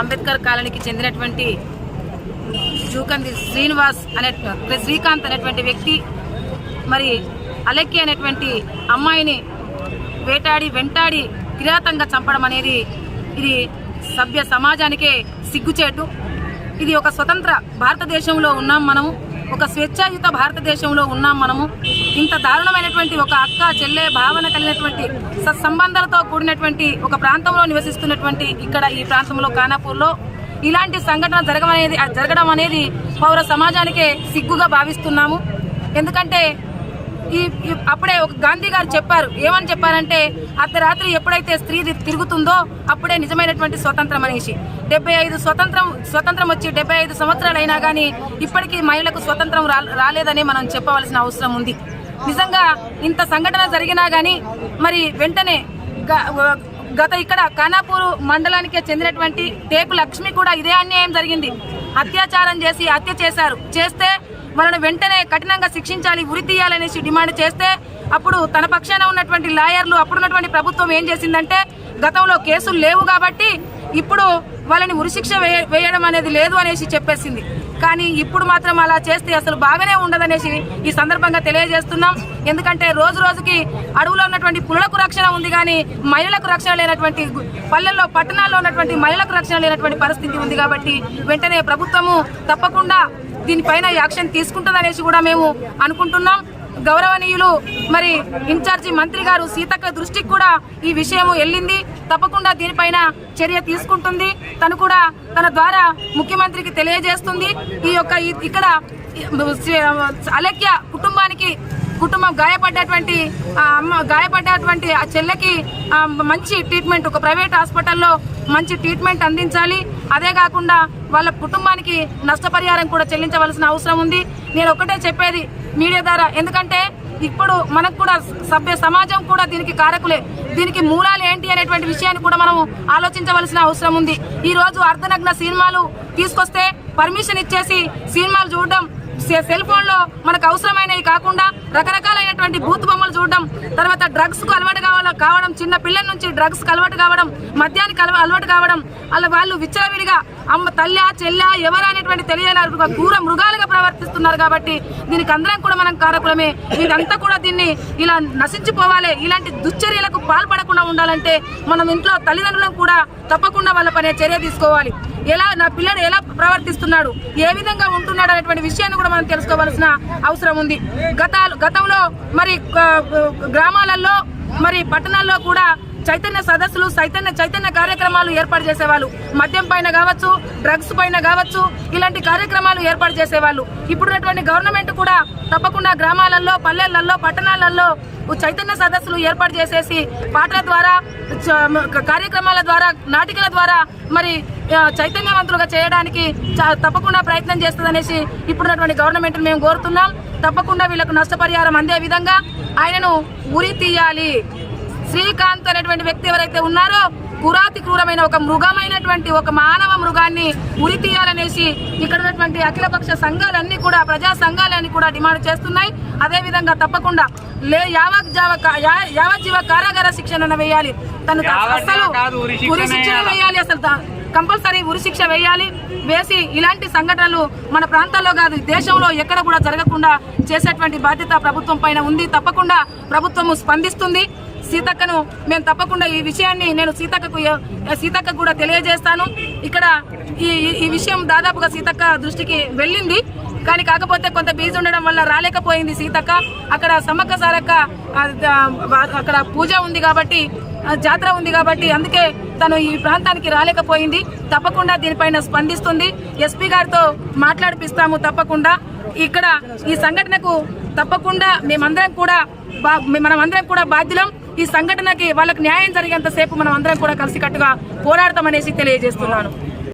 అంబేద్కర్ కాలనీకి చెందినటువంటి జూకంది శ్రీనివాస్ అనే శ్రీకాంత్ అనేటువంటి వ్యక్తి మరి అలెక్కి అనేటువంటి అమ్మాయిని వేటాడి వెంటాడి కిరాతంగా చంపడం అనేది ఇది సభ్య సమాజానికే సిగ్గుచేటు. ఇది ఒక స్వతంత్ర భారతదేశంలో ఉన్నాం మనము. ఒక స్వేచ్ఛాయుత భారతదేశంలో ఉన్నాం మనము. ఇంత దారుణమైనటువంటి ఒక అక్క చెల్లె భావన కలిగినటువంటి సత్సంబంధాలతో కూడినటువంటి ఒక ప్రాంతంలో నివసిస్తున్నటువంటి ఇక్కడ ఈ ప్రాంతంలో కానాపూర్లో ఇలాంటి సంఘటన జరగమనేది జరగడం అనేది పౌర సమాజానికే సిగ్గుగా భావిస్తున్నాము. ఎందుకంటే ఈ అప్పుడే ఒక గాంధీ గారు చెప్పారు. ఏమని చెప్పారంటే అర్ధరాత్రి ఎప్పుడైతే స్త్రీ తిరుగుతుందో అప్పుడే నిజమైనటువంటి స్వతంత్రం అనేసి. డెబ్బై ఐదు స్వతంత్రం స్వతంత్రం వచ్చి డెబ్బై ఐదు సంవత్సరాలు అయినా కానీ ఇప్పటికీ మహిళలకు స్వతంత్రం రాలేదని మనం చెప్పవలసిన అవసరం ఉంది. నిజంగా ఇంత సంఘటన జరిగినా కానీ మరి వెంటనే గ- గత ఇక్కడ ఖానాపూర్ మండలానికి చెందినటువంటి టేకు లక్ష్మి కూడా ఇదే అన్యాయం జరిగింది. అత్యాచారం చేసి హత్య చేశారు. చేస్తే వాళ్ళని వెంటనే కఠినంగా శిక్షించాలి ఉరి తీయాలనేసి డిమాండ్ చేస్తే అప్పుడు తన పక్షాన ఉన్నటువంటి లాయర్లు అప్పుడున్నటువంటి ప్రభుత్వం ఏం చేసిందంటే గతంలో కేసులు లేవు కాబట్టి ఇప్పుడు వాళ్ళని ఉరిశిక్ష వేయ వేయడం అనేది లేదు అనేసి చెప్పేసింది. కానీ ఇప్పుడు మాత్రం అలా చేస్తే అసలు బాగానే ఉండదనేసి ఈ సందర్భంగా తెలియజేస్తున్నాం. ఎందుకంటే రోజు రోజుకి అడవులో ఉన్నటువంటి పులులకు రక్షణ ఉంది కానీ మహిళలకు రక్షణ లేనటువంటి పల్లెల్లో పట్టణాల్లో ఉన్నటువంటి మహిళలకు రక్షణ లేనటువంటి పరిస్థితి ఉంది కాబట్టి వెంటనే ప్రభుత్వము తప్పకుండా దీనిపైన యాక్షన్ తీసుకుంటుందనేసి కూడా మేము అనుకుంటున్నాం. గౌరవనీయులు మరి ఇన్ఛార్జి మంత్రి గారు సీతక్క దృష్టికి కూడా ఈ విషయం వెళ్ళింది. తప్పకుండా దీనిపైన చర్య తీసుకుంటుంది. తను కూడా తన ద్వారా ముఖ్యమంత్రికి తెలియజేస్తుంది. ఈ యొక్క ఇక్కడ అలెక్య కుటుంబానికి కుటుంబం గాయపడ్డటువంటి ఆ అమ్మ గాయపడ్డటువంటి ఆ చెల్లెకి మంచి ట్రీట్మెంట్ ఒక ప్రైవేట్ హాస్పిటల్లో మంచి ట్రీట్మెంట్ అందించాలి. అదే కాకుండా వాళ్ళ కుటుంబానికి నష్టపరిహారం కూడా చెల్లించవలసిన అవసరం ఉంది. నేను ఒకటే చెప్పేది మీడియా ద్వారా. ఎందుకంటే ఇప్పుడు మనకు కూడా సభ్య సమాజం కూడా దీనికి కారకులే. దీనికి మూలాలు ఏంటి అనేటువంటి విషయాన్ని కూడా మనం ఆలోచించవలసిన అవసరం ఉంది. ఈ రోజు అర్ధనగ్న సినిమాలు తీసుకొస్తే పర్మిషన్ ఇచ్చేసి సినిమాలు చూడడం సె- సెల్ ఫోన్లో మనకు అవసరమైనవి కాకుండా రకరకాలైనటువంటి బూత్ బొమ్మలు చూడడం తర్వాత డ్రగ్స్కు అలవాటు కావాల కావడం చిన్న పిల్లల నుంచి డ్రగ్స్కు అలవాటు కావడం మద్యానికి అలవాటు కావడం అలా వాళ్ళు విచ్చలవిడిగా అమ్మ తల్లి చెల్లా ఎవరు అనేటువంటి తెలియని కూర మృగాలుగా ప్రవర్తిస్తున్నారు కాబట్టి దీనికి అందరం కూడా మనం కారకులమే. ఇదంతా కూడా దీన్ని ఇలా నశించిపోవాలి. ఇలాంటి దుశ్చర్యలకు పాల్పడకుండా ఉండాలంటే మనం ఇంట్లో తల్లిదండ్రులను కూడా తప్పకుండా వాళ్ళ పనే చర్య తీసుకోవాలి. ఎలా నా పిల్లడు ఎలా ప్రవర్తిస్తున్నాడు? ఏ విధంగా ఉంటున్నాడు అనేటువంటి విషయాన్ని కూడా మనం తెలుసుకోవాల్సిన అవసరం ఉంది. గత గతంలో మరి గ్రామాలలో మరి పట్టణాల్లో కూడా చైతన్య సదస్సులు చైతన్య చైతన్య కార్యక్రమాలు ఏర్పాటు చేసేవాళ్ళు. మద్యం పైన కావచ్చు డ్రగ్స్ పైన కావచ్చు ఇలాంటి కార్యక్రమాలు ఏర్పాటు చేసేవాళ్ళు. ఇప్పుడున్నటువంటి గవర్నమెంట్ కూడా తప్పకుండా గ్రామాలలో పల్లెలలో పట్టణాలలో చైతన్య సదస్సులు ఏర్పాటు చేసేసి పాటల ద్వారా చ- కార్యక్రమాల ద్వారా నాటికల ద్వారా మరి చైతన్యవంతులుగా చేయడానికి తప్పకుండా ప్రయత్నం చేస్తుందనేసి ఇప్పుడున్నటువంటి గవర్నమెంట్ మేము కోరుతున్నాం. తప్పకుండా వీళ్ళకు నష్టపరిహారం అందే విధంగా ఆయనను ఉరి తీయాలి. శ్రీకాంత్ అనేటువంటి వ్యక్తి ఎవరైతే ఉన్నారో పురాతి క్రూరమైన ఒక మృగమైనటువంటి ఒక మానవ మృగాన్ని ఉరి తీయాలనేసి ఇక్కడ ఉన్నటువంటి అఖిలపక్ష సంఘాలన్నీ కూడా ప్రజా సంఘాలన్నీ కూడా డిమాండ్ చేస్తున్నాయి. అదే విధంగా తప్పకుండా లే యావత్ జావ కా- యా- యావజ్జీవ కారాగార శిక్షణ వేయాలి. తను అసలు ఉరి శిక్షణ వేయాలి? అసలు కంపల్సరీ ఉరిశిక్ష వేయాలి. వేసి ఇలాంటి సంఘటనలు మన ప్రాంతాల్లో కాదు దేశంలో ఎక్కడ కూడా జరగకుండా చేసేటువంటి బాధ్యత ప్రభుత్వం పైన ఉంది. తప్పకుండా ప్రభుత్వము స్పందిస్తుంది. సీతక్కను మేము తప్పకుండా ఈ విషయాన్ని నేను సీతక్కకు సీతక్క కూడా తెలియజేస్తాను. ఇక్కడ ఈ ఈ- విషయం దాదాపుగా సీతక్క దృష్టికి వెళ్ళింది. కానీ కాకపోతే కొంత బీజీ ఉండడం వల్ల రాలేకపోయింది సీతక్క. అక్కడ సమ్మక్క సారక్క అక్కడ పూజ ఉంది కాబట్టి జాతర ఉంది కాబట్టి అందుకే తను ఈ ప్రాంతానికి రాలేకపోయింది. తప్పకుండా దీనిపైన స్పందిస్తుంది. ఎస్పీ గారితో మాట్లాడిపిస్తాము తప్పకుండా. ఇక్కడ ఈ సంఘటనకు తప్పకుండా మేమందరం కూడా బా- మనమందరం కూడా బాధ్యులం. ఈ సంఘటనకి వాళ్ళకి న్యాయం జరిగేంత సేపు మనం అందరం కూడా కలిసికట్టుగా పోరాడతామనేసి తెలియజేస్తున్నాను.